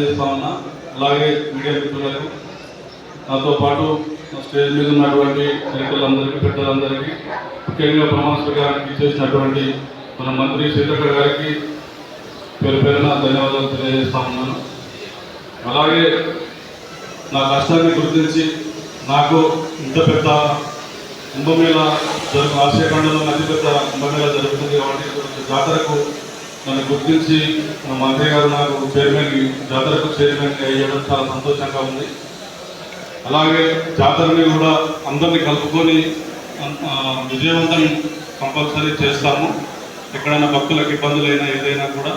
అలాగే మీడియా మిత్రులకు నాతో పాటు స్టేజ్ మీద ఉన్నటువంటి రైతులందరికీ పెద్దలందరికీ ముఖ్యంగా ప్రమాణ స్వీకారానికి చేసినటువంటి మన మంత్రి సీతక్క గారికి పేరు పేరున ధన్యవాదాలు తెలియజేస్తా ఉన్నాను. అలాగే నా కష్టాన్ని గుర్తించి నాకు ఇంత పెద్ద కుంభమేళ జరుగు ఆసియా ఖండంలో పెద్ద కుంభమేళ జరుగుతుంది కాబట్టి జాతరకు నన్ను గుర్తించి మన మంత్రి గారు నాకు చైర్మన్ జాతరకు చైర్మన్ అయ్యడం చాలా సంతోషంగా ఉంది. అలాగే జాతరని కూడా అందరినీ కలుపుకొని విజయవంతం కంపల్సరీ చేస్తాము. ఎక్కడైనా భక్తులకు ఇబ్బందులైనా ఏదైనా కూడా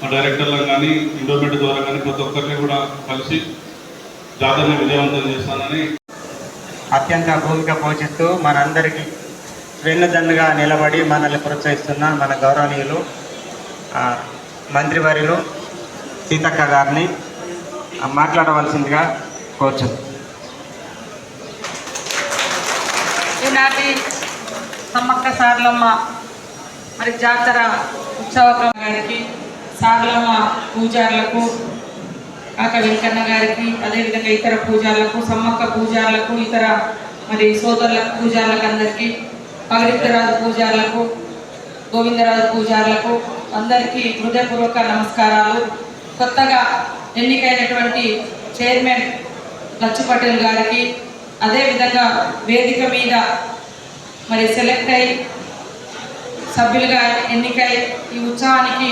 మా డైరెక్టర్లను కానీ ఇండోమెంట్ ద్వారా కానీ ప్రతి ఒక్కరిని కూడా కలిసి జాతరని విజయవంతం చేస్తానని అత్యంత భూమిక పోషిస్తూ మనందరికీ వెన్నుదన్నుగా నిలబడి మనల్ని ప్రోత్సహిస్తున్న మన గౌరవనీయులు మంత్రివర్యులు సీతక్క గారిని మాట్లాడవలసిందిగా కోరుచుంది ఈనాటి సమ్మక్క సార్లమ్మ మరి జాతర ఉత్సవ గారికి సార్లమ్మ పూజారులకు కాక వెంకన్న గారికి అదేవిధంగా ఇతర పూజార్లకు సమ్మక్క పూజార్లకు ఇతర మరి సోదరులకు పూజార్లకు అందరికీ పగడిద్దరాజు పూజార్లకు గోవిందరాజు పూజార్లకు అందరికీ హృదయపూర్వక నమస్కారాలు. కొత్తగా ఎన్నికైనటువంటి చైర్మన్ లచ్చు పటేల్ గారికి అదేవిధంగా వేదిక మీద మరి సెలెక్ట్ అయి సభ్యులుగా ఎన్నికై ఈ ఉత్సవానికి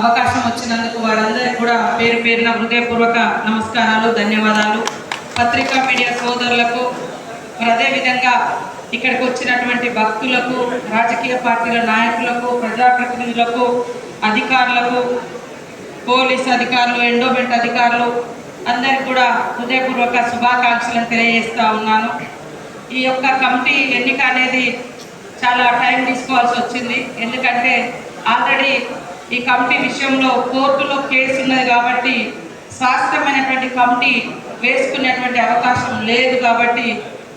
అవకాశం వచ్చినందుకు వారందరికీ కూడా పేరు పేరున హృదయపూర్వక నమస్కారాలు ధన్యవాదాలు. పత్రికా మీడియా సోదరులకు మరి అదేవిధంగా ఇక్కడికి వచ్చినటువంటి భక్తులకు రాజకీయ పార్టీల నాయకులకు ప్రజాప్రతినిధులకు అధికారులకు పోలీస్ అధికారులు ఎండోమెంట్ అధికారులు అందరికి కూడా హృదయపూర్వక శుభాకాంక్షలను తెలియజేస్తూ ఉన్నాను. ఈ యొక్క కమిటీ ఎన్నిక అనేది చాలా టైం తీసుకోవాల్సి వచ్చింది. ఎందుకంటే ఆల్రెడీ ఈ కమిటీ విషయంలో కోర్టులో కేసు ఉన్నది కాబట్టి శాస్త్రమైనటువంటి కమిటీ వేసుకునేటువంటి అవకాశం లేదు కాబట్టి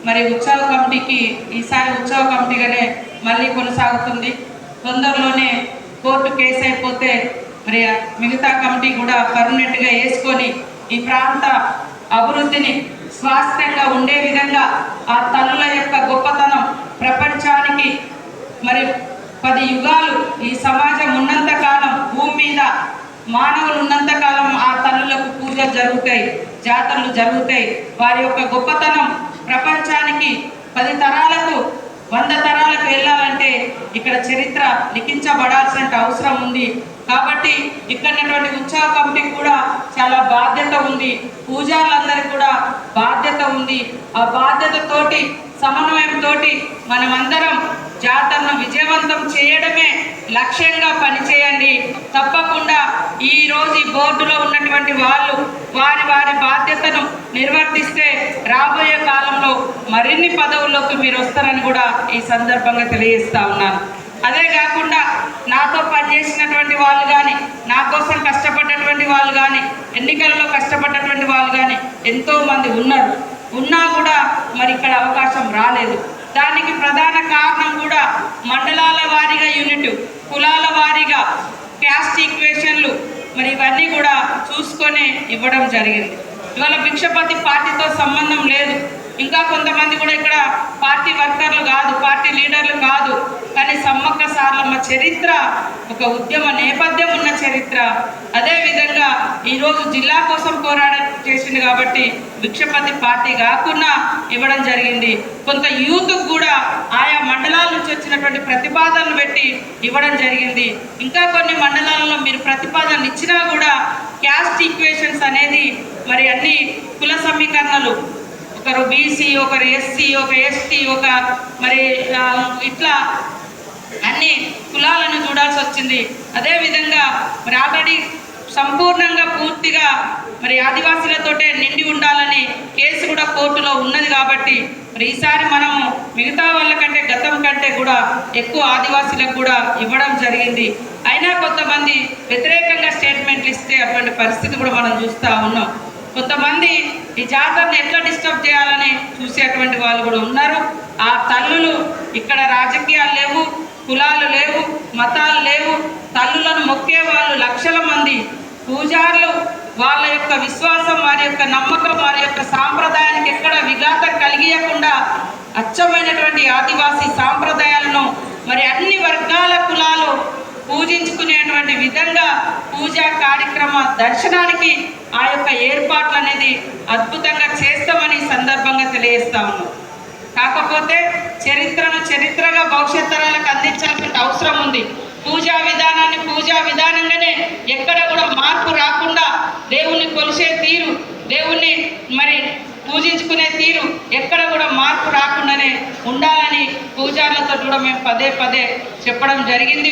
మరి ఉత్సవ కమిటీకి ఈసారి ఉత్సవ కమిటీగానే మళ్ళీ కొనసాగుతుంది. తొందరలోనే కోర్టు కేసు అయిపోతే మరి మిగతా కమిటీ కూడా పర్మనెంట్గా వేసుకొని ఈ ప్రాంత అభివృద్ధిని స్వాస్థ్యంగా ఉండే విధంగా ఆ తల్లుల యొక్క గొప్పతనం ప్రపంచానికి మరి పది యుగాలు ఈ సమాజం ఉన్నంత కాలం భూమి మీద మానవులు ఉన్నంత కాలం ఆ తల్లులకు పూజలు జరుగుతాయి జాతరలు జరుగుతాయి. వారి యొక్క గొప్పతనం ప్రపంచ ప్రపంచానికి పది తరాలకు వంద తరాలకు వెళ్ళాలంటే ఇక్కడ చరిత్ర లిఖించబడాల్సిన అవసరం ఉంది. కాబట్టి ఇక్కడ ఉత్సవ కమిటీకి కూడా చాలా బాధ్యత ఉంది. పూజారులందరికీ కూడా బాధ్యత ఉంది. ఆ బాధ్యతతోటి సమన్వయంతో మనమందరం జాతరను విజయవంతం చేయడమే లక్ష్యంగా పనిచేయండి. తప్పకుండా ఈ రోజు ఈ బోర్డులో ఉన్నటువంటి వాళ్ళు వారి వారి బాధ్యతను నిర్వర్తిస్తే రాబోయే మరిన్ని పదవుల్లోకి మీరు వస్తారని కూడా ఈ సందర్భంగా తెలియజేస్తా ఉన్నాను. అదే కాకుండా నాతో పనిచేసినటువంటి వాళ్ళు కానీ నా కోసం కష్టపడ్డటువంటి వాళ్ళు కానీ ఎన్నికలలో కష్టపడ్డటువంటి వాళ్ళు కానీ ఎంతో మంది ఉన్నారు. ఉన్నా కూడా మరి ఇక్కడ అవకాశం రాలేదు. దానికి ప్రధాన కారణం కూడా మండలాల వారీగా యూనిట్ కులాల వారీగా క్యాస్ట్ ఈక్వేషన్లు మరి ఇవన్నీ కూడా చూసుకొని ఇవ్వడం జరిగింది. ఇవాళ భిక్షపతి పార్టీతో సంబంధం లేదు. ఇంకా కొంతమంది కూడా ఇక్కడ పార్టీ వర్కర్లు కాదు పార్టీ లీడర్లు కాదు. కానీ సమ్మక్క సార్లమ్మ చరిత్ర ఒక ఉద్యమ నేపథ్యం ఉన్న చరిత్ర. అదేవిధంగా ఈరోజు జిల్లా కోసం పోరాడ చేసింది కాబట్టి విక్షపతి పార్టీ కాకుండా ఇవ్వడం జరిగింది. కొంత యూత్ కూడా ఆయా మండలాల నుంచి వచ్చినటువంటి ప్రతిపాదనలు పెట్టి ఇవ్వడం జరిగింది. ఇంకా కొన్ని మండలాలలో మీరు ప్రతిపాదనలు ఇచ్చినా కూడా క్యాస్ట్ ఈక్వేషన్స్ అనేది మరి అన్ని కుల సమీకరణలు ఒకరు బీసీ ఒకరు ఎస్సీ ఒక ఎస్టీ ఒక మరి ఇట్లా అన్ని కులాలను చూడాల్సి వచ్చింది. అదేవిధంగా మరి ఆల్రెడీ సంపూర్ణంగా పూర్తిగా మరి ఆదివాసీలతోటే నిండి ఉండాలని కేసు కూడా కోర్టులో ఉన్నది కాబట్టి మరి ఈసారి మనము మిగతా వాళ్ళకంటే గతం కంటే కూడా ఎక్కువ ఆదివాసీలకు కూడా ఇవ్వడం జరిగింది. అయినా కొంతమంది వ్యతిరేకంగా స్టేట్మెంట్లు ఇస్తే అటువంటి పరిస్థితి కూడా మనం చూస్తూ ఉన్నాం. కొంతమంది ఈ జాతరను ఎట్లా డిస్టర్బ్ చేయాలని చూసేటువంటి వాళ్ళు కూడా ఉన్నారు. ఆ తల్లులు ఇక్కడ రాజకీయాలు లేవు కులాలు లేవు మతాలు లేవు. తల్లులను మొక్కే వాళ్ళు లక్షల మంది పూజారులు. వాళ్ళ యొక్క విశ్వాసం వారి యొక్క నమ్మకం వారి యొక్క సాంప్రదాయానికి ఎక్కడ విఘాతం కలిగియకుండా అచ్చమైనటువంటి ఆదివాసీ సాంప్రదాయాలను మరి అన్ని వర్గాలు పూజించుకునేటువంటి విధంగా పూజా కార్యక్రమ దర్శనానికి ఆ యొక్క ఏర్పాట్లు అనేది అద్భుతంగా చేస్తామని సందర్భంగా తెలియజేస్తాము. కాకపోతే చరిత్రను చరిత్రగా భవిష్యత్ తరాలకు అందించాల్సిన అవసరం ఉంది. పూజా విధానాన్ని పూజా విధానంగానే ఎక్కడ కూడా మార్పు రాకుండా దేవుణ్ణి కొలిసే తీరు దేవుణ్ణి మరి పూజించుకునే తీరు ఎక్కడ కూడా మార్పు రాకుండానే ఉండాలని పూజారులతో కూడా మేము పదే పదే చెప్పడం జరిగింది.